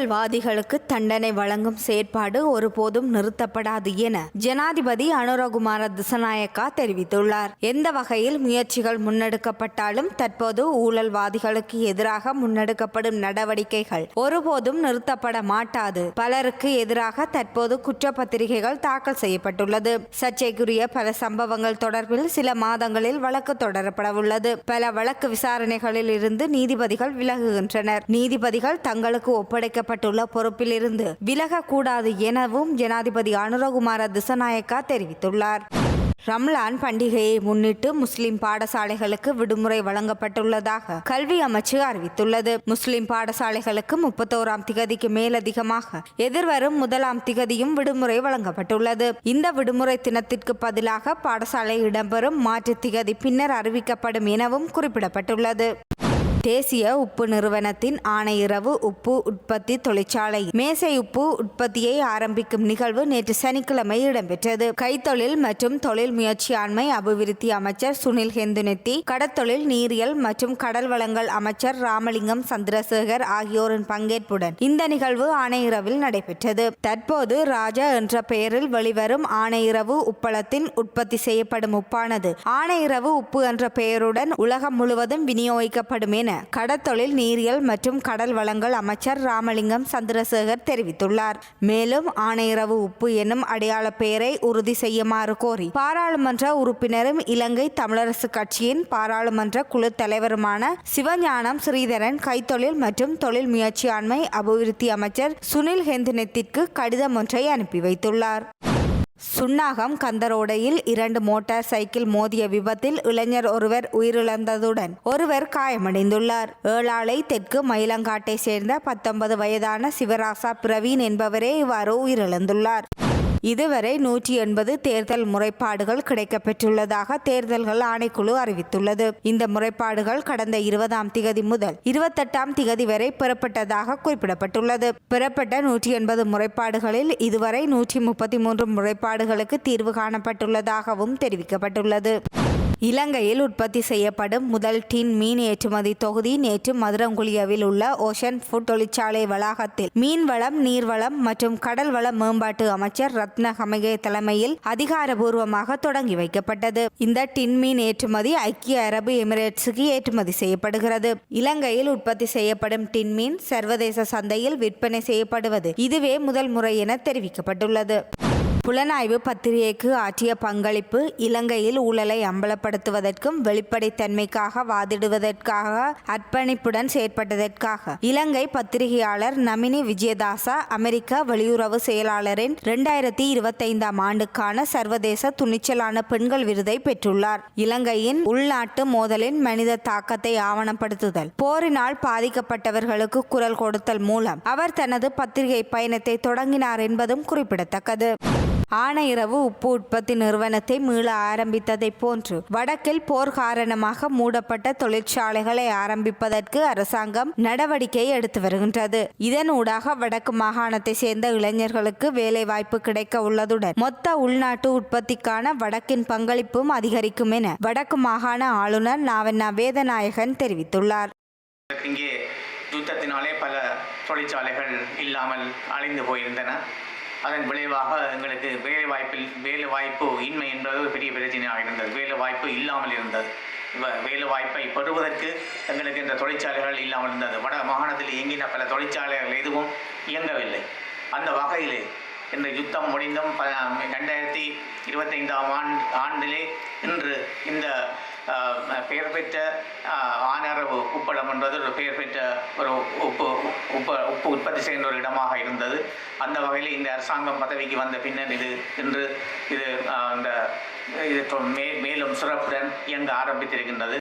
ஊழல்வாதிகளுக்கு தண்டனை வழங்கும் செயற்பாடு ஒருபோதும் நிறுத்தப்படாது என ஜனாதிபதி அனுரகுமார திசநாயக்கா தெரிவித்துள்ளார். எந்த வகையில் முயற்சிகள் முன்னெடுக்கப்பட்டாலும் தற்போது ஊழல்வாதிகளுக்கு எதிராக முன்னெடுக்கப்படும் நடவடிக்கைகள் ஒருபோதும் நிறுத்தப்பட மாட்டாது. பலருக்கு எதிராக தற்போது குற்றப்பத்திரிகைகள் தாக்கல் செய்யப்பட்டுள்ளது. சர்ச்சைக்குரிய பல சம்பவங்கள் தொடர்பில் சில மாதங்களில் வழக்கு தொடரப்படவுள்ளது. பல வழக்கு விசாரணைகளில் இருந்து நீதிபதிகள் விலகுகின்றனர். நீதிபதிகள் தங்களுக்கு ஏற்பட்டுள்ள பொறுப்பிலிருந்து விலகக்கூடாது எனவும் ஜனாதிபதி அனுரகுமார திசநாயக்கா தெரிவித்துள்ளார். ரம்லான் பண்டிகையை முன்னிட்டு முஸ்லிம் பாடசாலைகளுக்கு விடுமுறை வழங்கப்பட்டுள்ளதாக கல்வி அமைச்சு அறிவித்துள்ளது. முஸ்லிம் பாடசாலைகளுக்கு முப்பத்தோராம் திகதிக்கு மேலதிகமாக எதிர்வரும் முதலாம் திகதியும் விடுமுறை வழங்கப்பட்டுள்ளது. இந்த விடுமுறை தினத்திற்கு பதிலாக பாடசாலை இடம்பெறும் மாற்று திகதி பின்னர் அறிவிக்கப்படும் எனவும் குறிப்பிடப்பட்டுள்ளது. தேசிய உப்பு நிறுவனத்தின் ஆணையிரவு உப்பு உற்பத்தி தொழிற்சாலை. மேசை உப்பு உற்பத்தியை ஆரம்பிக்கும் நிகழ்வு நேற்று சனிக்கிழமை இடம்பெற்றது. கைத்தொழில் மற்றும் தொழில் முயற்சியாண்மை அபிவிருத்தி அமைச்சர் சுனில் ஹெந்துனெத்தி கடற்தொழில் நீரியல் மற்றும் கடல் வளங்கள் அமைச்சர் ராமலிங்கம் சந்திரசேகர் ஆகியோரின் பங்கேற்புடன் இந்த நிகழ்வு ஆணையிரவில் நடைபெற்றது. தற்போது ராஜா என்ற பெயரில் வெளிவரும் ஆணையிரவு உப்பளத்தின் உற்பத்தி செய்யப்படும் உப்பானது. ஆணையிரவு உப்பு என்ற பெயருடன் உலகம் முழுவதும் விநியோகிக்கப்படும் என கடற்தொழில் நீரியல் மற்றும் கடல் வளங்கள் அமைச்சர் ராமலிங்கம் சந்திரசேகர் தெரிவித்துள்ளார். மேலும் ஆணையரவு உப்பு என்னும் அடையாள பெயரை உறுதி செய்யுமாறு கோரி பாராளுமன்ற உறுப்பினரும் இலங்கை தமிழரசு கட்சியின் பாராளுமன்ற குழு தலைவருமான சிவஞானம் ஸ்ரீதரன் கைத்தொழில் மற்றும் தொழில் முயற்சியாண்மை அபிவிருத்தி அமைச்சர் சுனில் ஹெந்தினத்திற்கு கடிதம் ஒன்றை அனுப்பி வைத்துள்ளார். சுன்னாகம் கந்தரோடையில் இரண்டு மோட்டார் சைக்கிள் மோதிய விபத்தில் இளைஞர் ஒருவர் உயிரிழந்ததுடன் ஒருவர் காயமடைந்துள்ளார். ஏழாலை தெற்கு மயிலங்காட்டை சேர்ந்த பத்தொன்பது வயதான சிவராசா பிரவீன் என்பவரே இவ்வாறு உயிரிழந்துள்ளார். இதுவரை நூற்றி எண்பது தேர்தல் முறைப்பாடுகள் கிடைக்கப்பெற்றுள்ளதாக தேர்தல்கள் ஆணைக்குழு அறிவித்துள்ளது. இந்த முறைப்பாடுகள் கடந்த இருபதாம் திகதி முதல் இருபத்தெட்டாம் திகதி வரை பெறப்பட்டதாக குறிப்பிடப்பட்டுள்ளது. பெறப்பட்ட நூற்றி எண்பது முறைப்பாடுகளில் இதுவரை நூற்றி முப்பத்தி மூன்று முறைப்பாடுகளுக்கு தீர்வு காணப்பட்டுள்ளதாகவும் தெரிவிக்கப்பட்டுள்ளது. இலங்கையில் உற்பத்தி செய்யப்படும் முதல் டின் மீன் ஏற்றுமதி தொகுதி நேற்று மதுரங்குழியாவில் உள்ள ஓஷன் ஃபுட் தொழிற்சாலை வளாகத்தில். மீன்வளம் நீர்வளம் மற்றும் கடல் வள மேம்பாட்டு அமைச்சர் ரத்ன ஹமகே தலைமையில் அதிகாரபூர்வமாக தொடங்கி வைக்கப்பட்டது. இந்த டின் மீன் ஏற்றுமதி ஐக்கிய அரபு எமிரேட்ஸுக்கு ஏற்றுமதி செய்யப்படுகிறது. இலங்கையில் உற்பத்தி செய்யப்படும் டின் மீன் சர்வதேச சந்தையில் விற்பனை செய்யப்படுவது இதுவே முதல் முறை என தெரிவிக்கப்பட்டுள்ளது. புலனாய்வு பத்திரிகைக்கு ஆற்றிய பங்களிப்பு இலங்கையில் ஊழலை அம்பலப்படுத்துவதற்கும் வெளிப்படைத்தன்மைக்காக வாதிடுவதற்காக அர்ப்பணிப்புடன் செயற்பட்டதற்காக. இலங்கை பத்திரிகையாளர் நமினி விஜயதாசா அமெரிக்க வெளியுறவு செயலாளரின் இரண்டாயிரத்தி இருபத்தைந்தாம் ஆண்டுக்கான சர்வதேச துணிச்சலான பெண்கள் விருதை பெற்றுள்ளார். இலங்கையின் உள்நாட்டு மோதலின் மனித தாக்கத்தை ஆவணப்படுத்துதல் போரினால் பாதிக்கப்பட்டவர்களுக்கு குரல் கொடுத்தல் மூலம் அவர் தனது பத்திரிகை பயணத்தை தொடங்கினார் என்பதும் குறிப்பிடத்தக்கது. ஆனையிறவு உப்பு உற்பத்தி நிறுவனத்தை மீள ஆரம்பித்ததைப் போன்று வடக்கில் போர் காரணமாக மூடப்பட்ட தொழிற்சாலைகளை ஆரம்பிப்பதற்கு அரசாங்கம் நடவடிக்கை எடுத்து வருகின்றது. இதன் ஊடாக வடக்கு மாகாணத்தை சேர்ந்த இளைஞர்களுக்கு வேலைவாய்ப்பு கிடைக்க உள்ளதுடன் மொத்த உள்நாட்டு உற்பத்திக்கான வடக்கின் பங்களிப்பும் அதிகரிக்கும் என வடக்கு மாகாண ஆளுநர் நாவண்ணா வேதநாயகன் தெரிவித்துள்ளார். இங்கே யுத்தத்தினாலே பல தொழிற்சாலைகள் இல்லாமல் அழிந்து போயிருந்தன. அதன் விளைவாக எங்களுக்கு வேலை வாய்ப்பில் வேலை வாய்ப்பு இன்மை என்பது ஒரு பெரிய பிரச்சனையாக இருந்தது. வேலை வாய்ப்பு இல்லாமல் இருந்தது. வேலை வாய்ப்பை பெறுவதற்கு எங்களுக்கு இந்த தொழிற்சாலைகள் இல்லாமல் இருந்தது. வட மாகாணத்தில் இயங்கின பல தொழிற்சாலைகள் எதுவும் இயங்கவில்லை. அந்த வகையிலே இந்த யுத்தம் முடிந்தும் ரெண்டாயிரத்தி இருபத்தைந்தாம் ஆண்டு ஆண்டிலே இன்று இந்த பெயர் பெற்ற ஆஹ், ஆனரவு உப்பளம் என்பது ஒரு பெயர் பெற்ற ஒரு உப்பு உப்பு உப்பு உற்பத்தி செய்கின்ற ஒரு இடமாக இருந்தது. அந்த வகையில் இந்த அரசாங்கம் பதவிக்கு வந்த பின்னர் இது இன்று இது அந்த இந்த இது மே மேலும் சிறப்புடன் இயங்க ஆரம்பித்திருக்கின்றது.